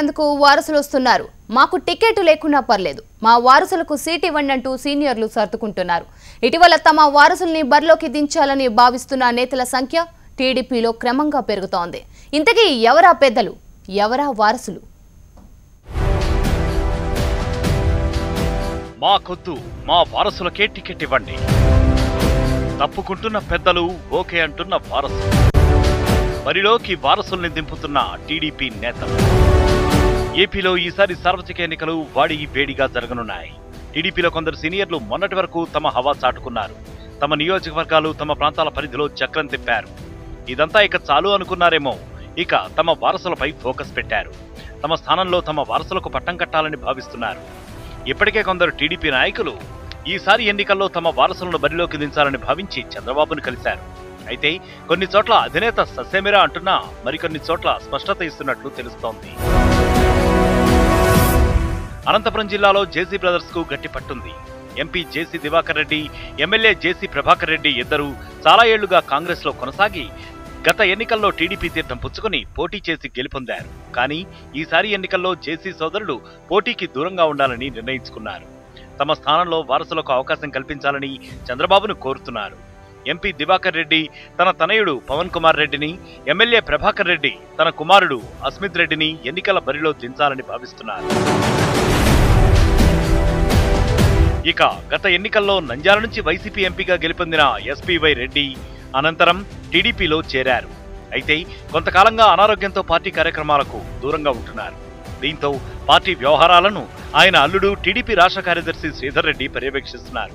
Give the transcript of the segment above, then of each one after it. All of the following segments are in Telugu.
అందుకు వారసులు వస్తున్నారు. మాకు టికెట్ లేకున్నా పర్లేదు. మా వారసులకు సీట్ ఇవ్వండి అంటూ సీనియర్లు సర్దుకుంటున్నారు. ఇటీవల తమ వారసుల్ని బరిలోకి దించాలని భావిస్తున్న నేతల సంఖ్య టీడీపీలో క్రమంగా పెరుగుతోంది. ఇంతకీ ఎవరా పెద్దలు? ఎవరా వారసులు? మాకొద్దు మా వారసులకే టికెట్ ఇవ్వండి. తప్పుకుంటున్న పెద్దలు ఓకే అంటున్న వారసులు. బరిలోకి వారసుల్ని దింపుతున్న టీడీపీ నేతలు. ఏపీలో ఈసారి సార్వత్రిక ఎన్నికలు వాడి వేడిగా జరగనున్నాయి. టీడీపీలో కొందరు సీనియర్లు మొన్నటి వరకు తమ హవా చాటుకున్నారు. తమ నియోజకవర్గాలు తమ ప్రాంతాల పరిధిలో చక్రం తిప్పారు. ఇదంతా ఇక చాలు అనుకున్నారేమో. ఇక తమ వారసులపై ఫోకస్ పెట్టారు. తమ స్థానంలో తమ వారసులకు పట్టం కట్టాలని భావిస్తున్నారు. ఇప్పటికే కొందరు టీడీపీ నాయకులు ఈసారి ఎన్నికల్లో తమ వారసులను బరిలోకి దించాలని భావించి చంద్రబాబును కలిశారు. అయితే కొన్ని చోట్ల అధినేత ససేమిరా అంటున్నా మరికొన్ని చోట్ల స్పష్టత ఇస్తున్నట్లు తెలుస్తోంది. అనంతపురం జిల్లాలో జేసీ బ్రదర్స్కు గట్టి పట్టుంది. MP JC Diwakar Reddy MLA JC Prabhakar Reddy ఇద్దరూ చాలా ఏళ్ళుగా కాంగ్రెస్లో కొనసాగి గత ఎన్నికల్లో టీడీపీ తీర్థం పుచ్చుకుని పోటీ చేసి గెలుపొందారు. కానీ ఈసారి ఎన్నికల్లో జేసీ సోదరుడు పోటీకి దూరంగా ఉండాలని నిర్ణయించుకున్నారు. తమ స్థానంలో వారసులకు అవకాశం కల్పించాలని చంద్రబాబును కోరుతున్నారు. ఎంపీ దివాకర్ రెడ్డి తన తనయుడు పవన్ కుమార్ రెడ్డిని ఎమ్మెల్యే ప్రభాకర్ రెడ్డి తన కుమారుడు అస్మిత్ రెడ్డిని ఎన్నికల బరిలో దించాలని భావిస్తున్నారు. ఇక గత ఎన్నికల్లో నంద్యాల నుంచి వైసీపీ ఎంపీగా గెలుపొందిన ఎస్పీవై రెడ్డి అనంతరం టీడీపీలో చేరారు. అయితే కొంతకాలంగా అనారోగ్యంతో పార్టీ కార్యక్రమాలకు దూరంగా ఉంటున్నారు. దీంతో పార్టీ వ్యవహారాలను ఆయన అల్లుడు టీడీపీ రాష్ట్ర కార్యదర్శి శ్రీధర్ రెడ్డి పర్యవేక్షిస్తున్నారు.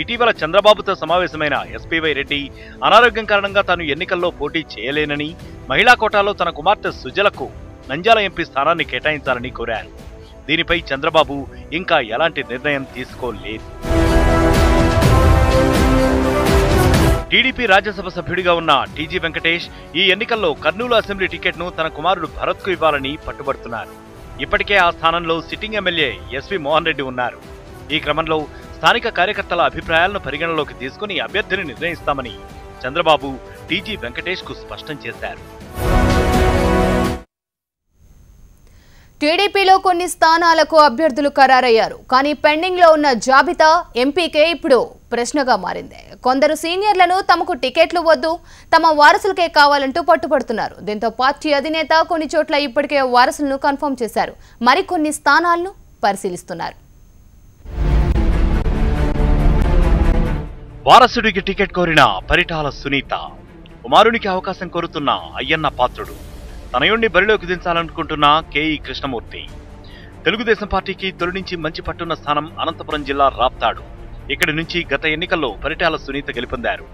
ఇటీవల చంద్రబాబుతో సమావేశమైన ఎస్పీవై రెడ్డి అనారోగ్యం కారణంగా తాను ఎన్నికల్లో పోటీ చేయలేనని మహిళా కోటాలో తన కుమార్తె సుజలకు నంజాల ఎంపీ స్థానాన్ని కేటాయించాలని కోరారు. దీనిపై చంద్రబాబు ఇంకా ఎలాంటి నిర్ణయం తీసుకోలేదు. టీడీపీ రాజ్యసభ సభ్యుడిగా ఉన్న టీజీ వెంకటేష్ ఈ ఎన్నికల్లో కర్నూలు అసెంబ్లీ టికెట్ను తన కుమారుడు భరత్కు ఇవ్వాలని పట్టుబడుతున్నారు. ఇప్పటికే ఆ స్థానంలో sitting MLA SV Mohan Reddy ఉన్నారు. ఈ క్రమంలో స్థానిక కార్యకర్తల అభిప్రాయాలను పరిగణలోకి తీసుకుని అభ్యర్థిని నిర్ణయిస్తామని చంద్రబాబు టీజీ వెంకటేష్కు స్పష్టం చేశారు. టీడీపీలో కొన్ని స్థానాలకు అభ్యర్థులు ఖరారయ్యారు. కానీ పెండింగ్లో ఉన్న జాబితా ఎంపీకే ఇప్పుడు ప్రశ్నగా మారింది. కొందరు సీనియర్లను తమకు టికెట్లు వద్దు తమ వారసులకే కావాలంటూ పట్టుబడుతున్నారు. దీంతో పార్టీ అధినేత కొన్ని చోట్ల ఇప్పటికే వారసులను కన్ఫర్మ్ చేశారు. మరికొన్ని స్థానాలను పరిశీలిస్తున్నారు. వారసుడికి టికెట్ కోరిన పరిటాల సునీత కుమారునికి అవకాశం కోరుతున్న అయ్యన్న పాత్రుడు. తనయుణ్ణి బరిలోకి దించాలనుకుంటున్న కేఈ కృష్ణమూర్తి. తెలుగుదేశం పార్టీకి తొలి నుంచి మంచి పట్టున్న స్థానం అనంతపురం జిల్లా రాప్తాడు. ఇక్కడి నుంచి గత ఎన్నికల్లో పరిటాల సునీత గెలుపొందారు.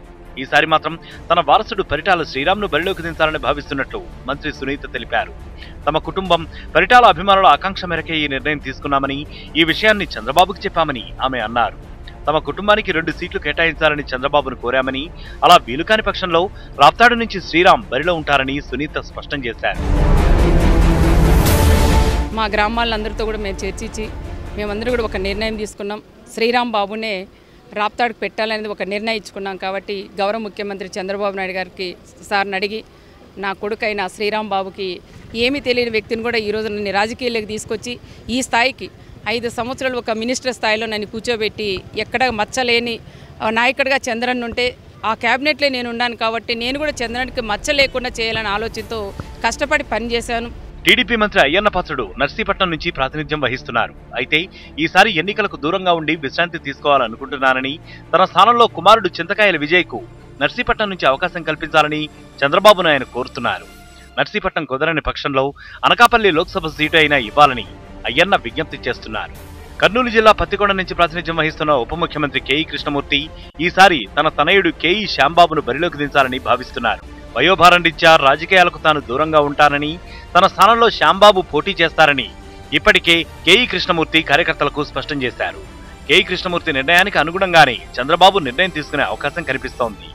ఈసారి మాత్రం తన వారసుడు పరిటాల శ్రీరామ్ను బరిలోకి దించాలని భావిస్తున్నట్లు మంత్రి సునీత తెలిపారు. తమ కుటుంబం పరిటాల అభిమానుల ఆకాంక్ష మేరకే ఈ నిర్ణయం తీసుకున్నామని ఈ విషయాన్ని చంద్రబాబుకు చెప్పామని ఆమె అన్నారు. తమ కుటుంబానికి రెండు సీట్లు కేటాయించాలని చంద్రబాబును కోరామని అలా వీలుకాని పక్షంలో రాప్తాడు నుంచి శ్రీరామ్ బరిలో ఉంటారని సునీత స్పష్టం చేశారు. మా గ్రామాలందరితో కూడా మేము చర్చించి మేమందరూ కూడా ఒక నిర్ణయం తీసుకున్నాం. శ్రీరామ్ బాబునే రాప్తాడుకు పెట్టాలనేది ఒక నిర్ణయించుకున్నాం కాబట్టి గౌరవ ముఖ్యమంత్రి చంద్రబాబు నాయుడు గారికి సార్ని అడిగి నా కొడుకైన శ్రీరామ్ బాబుకి ఏమీ తెలియని వ్యక్తిని కూడా ఈరోజు నన్ను రాజకీయాల్లోకి తీసుకొచ్చి ఈ స్థాయికి ఐదు సంవత్సరాలు ఒక మినిస్టర్ స్థాయిలో నన్ను కూర్చోబెట్టి ఎక్కడ మచ్చలేని నాయకుడిగా చంద్రన్ ఉంటే ఆ క్యాబినెట్లో నేను ఉన్నాను కాబట్టి నేను కూడా చంద్రన్కి మచ్చ లేకుండా చేయాలనే ఆలోచనతో కష్టపడి పనిచేశాను టీడీపీ మంత్రి అయ్యన్న పాత్రుడు నర్సీపట్నం నుంచి ప్రాతినిధ్యం వహిస్తున్నారు. అయితే ఈసారి ఎన్నికలకు దూరంగా ఉండి విశ్రాంతి తీసుకోవాలనుకుంటున్నానని తన స్థానంలో కుమారుడు చింతకాయల విజయ్కు నర్సీపట్నం నుంచి అవకాశం కల్పించాలని చంద్రబాబు నాయుడు కోరుతున్నారు. నర్సీపట్నం కుదరని పక్షంలో అనకాపల్లి లోక్సభ సీటు అయినా ఇవ్వాలని అయ్యన్న విజ్ఞప్తి చేస్తున్నారు. కర్నూలు జిల్లా పత్తికొండ నుంచి ప్రాతినిధ్యం వహిస్తున్న ఉప ముఖ్యమంత్రి కేఈ కృష్ణమూర్తి ఈసారి తన తనయుడు కేఈ శ్యాంబాబును బరిలోకి దించాలని భావిస్తున్నారు. వయోభారం రీత్యా రాజకీయాలకు తాను దూరంగా ఉంటానని తన స్థానంలో శ్యాంబాబు పోటీ చేస్తారని ఇప్పటికే కేఈ కృష్ణమూర్తి కార్యకర్తలకు స్పష్టం చేశారు. కేఈ కృష్ణమూర్తి నిర్ణయానికి అనుగుణంగానే చంద్రబాబు నిర్ణయం తీసుకునే అవకాశం కనిపిస్తోంది.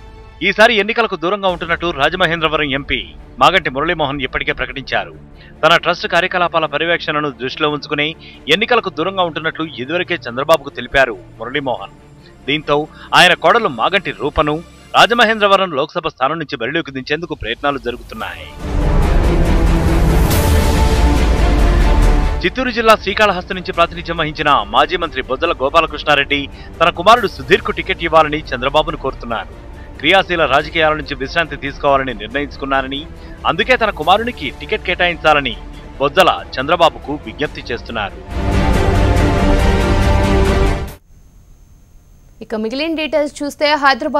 ఈసారి ఎన్నికలకు దూరంగా ఉంటున్నట్టు రాజమహేంద్రవరం ఎంపీ మాగంటి మురళీమోహన్ ఇప్పటికే ప్రకటించారు. తన ట్రస్ట్ కార్యకలాపాల పర్యవేక్షణను దృష్టిలో ఉంచుకుని ఎన్నికలకు దూరంగా ఉంటున్నట్లు ఇదివరకే చంద్రబాబుకు తెలిపారు మురళీమోహన్. దీంతో ఆయన కోడలు మాగంటి రూపను రాజమహేంద్రవరం లోక్సభ స్థానం నుంచి బరిలోకి దించేందుకు ప్రయత్నాలు జరుగుతున్నాయి. చిత్తూరు జిల్లా శ్రీకాళహస్తి నుంచి ప్రాతినిధ్యం వహించిన మాజీ మంత్రి బొద్దల గోపాలకృష్ణారెడ్డి తన కుమారుడు సుధీర్కు టికెట్ ఇవ్వాలని చంద్రబాబును కోరుతున్నారు. క్రియాశీల రాజకీయాల నుంచి విశ్రాంతి తీసుకోవాలని నిర్ణయించుకున్నారని అందుకే తన కుమారునికి టికెట్ కేటాయించాలని బొజ్జల చంద్రబాబుకు విజ్ఞప్తి చేస్తున్నారు. ఇక మిగిలిన డీటెయిల్స్ చూస్తే హైదరాబాద్